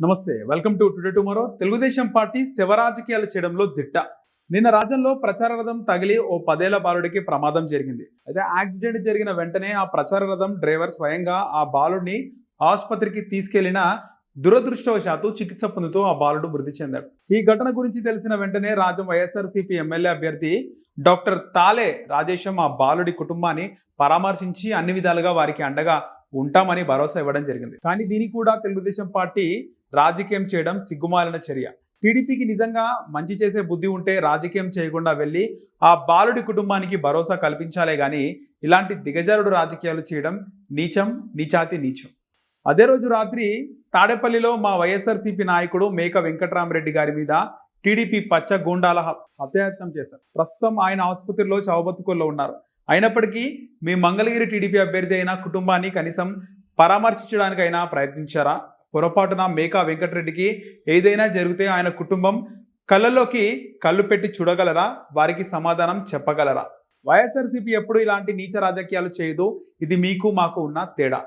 నమస్తే welcome to today tomorrow. Telugu Desam party శివరాజకీయాలు చేయడంలో దిట్ట. నిన్న రాజ్యంలో ప్రచార రథం తగిలి ఓ పదేళ్ళ బాలుడికి ప్రమాదం జరిగింది. అయితే యాక్సిడెంట్ జరిగిన వెంటనే ఆ ప్రచార రథం డ్రైవర్ స్వయంగా ఆ బాలుడిని ఆసుపత్రికి తీసుకెళ్ళిన దురదృష్టవశాత్తు చికిత్స పొందుతూ ఆ బాలుడు మృతి చెందాడు. ఈ ఘటన గురించి తెలిసిన వెంటనే రాజం వైఎస్ఆర్సీపీ ఎమ్మెల్యే అభ్యర్థి డాక్టర్ తాలే రాజేశం ఆ బాలుడి కుటుంబాన్ని పరామర్శించి అన్ని విధాలుగా వారికి అండగా ఉంటామని భరోసా ఇవ్వడం జరిగింది. కానీ దీనికి కూడా తెలుగుదేశం పార్టీ రాజకీయం చేయడం సిగ్గుమాలిన చర్య. టీడీపీకి నిజంగా మంచి చేసే బుద్ధి ఉంటే రాజకీయం చేయకుండా వెళ్ళి ఆ బాలుడి కుటుంబానికి భరోసా కల్పించాలే కానీ ఇలాంటి దిగజారుడు రాజకీయాలు చేయడం నీచం నీచాతి నీచం. అదే రోజు రాత్రి తాడేపల్లిలో మా వైఎస్ఆర్సీపీ నాయకుడు మేక వెంకట్రామరెడ్డి గారి మీద టీడీపీ పచ్చ గూండాల హత్యాయత్నం చేశారు. ప్రస్తుతం ఆయన ఆసుపత్రిలో చవబతుకుల్లో ఉన్నారు. అయినప్పటికీ మీ మంగళగిరి టీడీపీ అభ్యర్థి అయిన కుటుంబాన్ని కనీసం పరామర్శించడానికైనా ప్రయత్నించారా? పొరపాటున మేకా వెంకటరెడ్డికి ఏదైనా జరిగితే ఆయన కుటుంబం కళ్ళలోకి కళ్ళు పెట్టి చూడగలరా? వారికి సమాధానం చెప్పగలరా? వైఎస్ఆర్సీపీ ఎప్పుడు ఇలాంటి నీచ రాజకీయాలు చేయదు. ఇది మీకు మాకు ఉన్న తేడా.